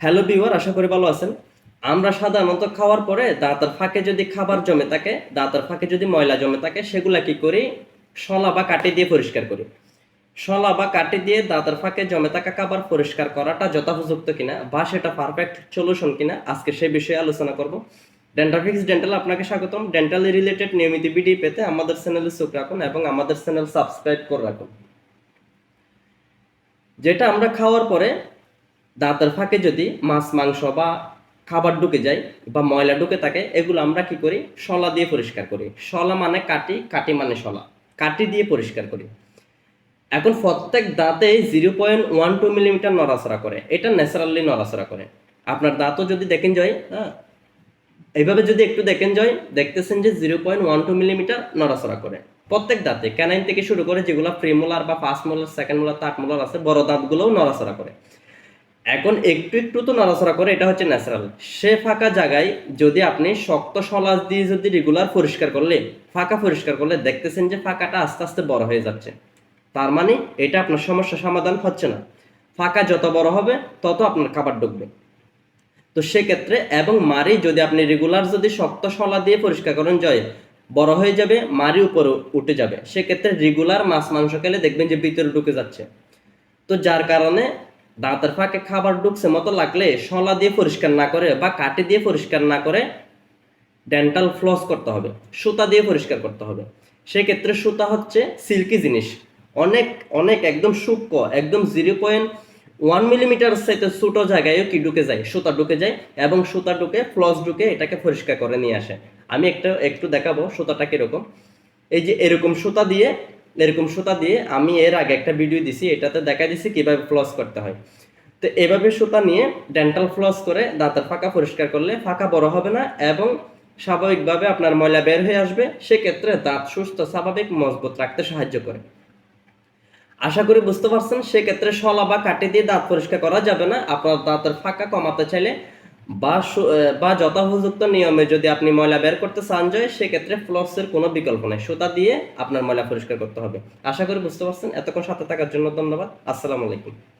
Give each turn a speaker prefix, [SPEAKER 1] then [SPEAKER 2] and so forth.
[SPEAKER 1] Hello beware আশা করি ভালো আছেন। আমরা সাধারণত খাওয়ার পরে দাঁতের ফাঁকে যদি খাবার জমে থাকে, দাঁতের ফাঁকে যদি ময়লা জমে থাকে, সেগুলা কি করি? শলা বা কাটি দিয়ে পরিষ্কার করি। শলা বা কাটি দিয়ে দাঁতের ফাঁকে জমে থাকা খাবার পরিষ্কার করাটা যথাপযুক্ত কিনা বা সেটা পারফেক্ট সলিউশন কিনা, আজকে সেই বিষয়ে আলোচনা করব। ডেন্টাফিক্স ডেন্টাল আপনাকে স্বাগতম। ডেন্টাল রিলেটেড নিয়মিত ভিডিও পেতে আমাদের চ্যানেলে চোখ রাখুন এবং আমাদের চ্যানেল সাবস্ক্রাইব করে রাখুন। যেটা আমরা খাওয়ার পরে দাঁতের ফাঁকে যদি মাছ, মাংস বা খাবার ঢুকে যায় বা ময়লা ঢুকে থাকে, এগুলো আমরা কি করি? শলা দিয়ে পরিষ্কার করি। শলা মানে কাটি কাটি মানে শলা। কাটি দিয়ে পরিষ্কার করি। এখন প্রত্যেক দাঁতে zero point one two millimetre নড়াচড়া করে। এটা ন্যাচারালি নড়াচড়া করে। আপনার দাঁতও যদি দেখেন যায় হ্যাঁ? এইভাবে যদি একটু দেখেন যায় দেখতেছেন যে zero point one two millimetre নড়াচড়া করে। প্রত্যেক দাঁতে ক্যানাইন থেকে শুরু করে যেগুলো প্রিমোলার বা first molar, second molar, third molar আছে, বড় দাঁতগুলোও নড়াচড়া করে। এখন একটু একটু তো নড়াচড়া করে, এটা হচ্ছে ন্যাচারাল সে ফাঁকা জায়গায় যদি আপনি শক্ত সলাজ দিয়ে যদি রেগুলার পরিষ্কার করলে, ফাঁকা পরিষ্কার করলে দেখতেছেন যে ফাঁকাটা আস্তে আস্তে বড় হয়ে যাচ্ছে। তার মানে এটা আপনার সমস্যা সমাধান হচ্ছে না। ফাঁকা যত বড় হবে, তত আপনার খাবার ঢুকবে তো সেক্ষেত্রে এবং মারি যদি আপনি রেগুলার যদি শক্ত শলা দিয়ে পরিষ্কার করেন, জয়, বড় হয়ে যাবে মারি উপরে উঠে যাবে। সেক্ষেত্রে রেগুলার মাছ, মাংস খেলে দেখবেন যে ভিতরে ঢুকে যাচ্ছে। তো যার কারণে দাঁতের ফাঁকে খাবার ঢুকছে মতো লাগলে শলা দিয়ে পরিষ্কার না করে বা কাটি দিয়ে পরিষ্কার না করে ডেন্টাল ফ্লস করতে হবে, সুতা দিয়ে পরিষ্কার করতে হবে। সেক্ষেত্রে সুতা হচ্ছে সিল্কি জিনিস। অনেক অনেক একদম সূক্ষ্ম, একদম জিরো পয়েন্ট ওয়ান মিলিমিটার সাইতে ছোটো জায়গায়ও কি ঢুকে যায়? সুতা ঢুকে যায় এবং সুতা ঢুকে ফ্লস ঢুকে এটাকে পরিষ্কার করে নিয়ে আসে। আমি একটা, একটু দেখাবো সুতাটা কীরকম। এই যে এরকম সুতা দিয়ে এরকম সুতা দিয়ে আমি এর আগে একটা ভিডিও দিছি, এটাতে দেখা দিছি কীভাবে ফ্লস করতে হয়। তো এভাবে সুতা নিয়ে ডেন্টাল ফ্লস করে দাঁতের ফাঁকা পরিষ্কার করলে ফাঁকা বড় হবে না এবং স্বাভাবিকভাবে আপনার ময়লা বের হয়ে আসবে, সেক্ষেত্রে দাঁত সুস্থ, স্বাভাবিক, মজবুত রাখতে সাহায্য করে। আশা করি বুঝতে পারছেন, সেক্ষেত্রে শলা বা কাটি দিয়ে দাঁত পরিষ্কার করা যাবে না। আপনার দাঁতের ফাঁকা কমাতে চাইলে বা বা যথাপযুক্ত নিয়মে যদি আপনি ময়লা বের করতে চান যায় সেক্ষেত্রে ফ্লসের কোনো বিকল্প নেই। সুতা দিয়ে আপনার ময়লা পরিষ্কার করতে হবে। আশা করি বুঝতে পারছেন। এতক্ষণ সাথে থাকার জন্য ধন্যবাদ। আসসালামু আলাইকুম।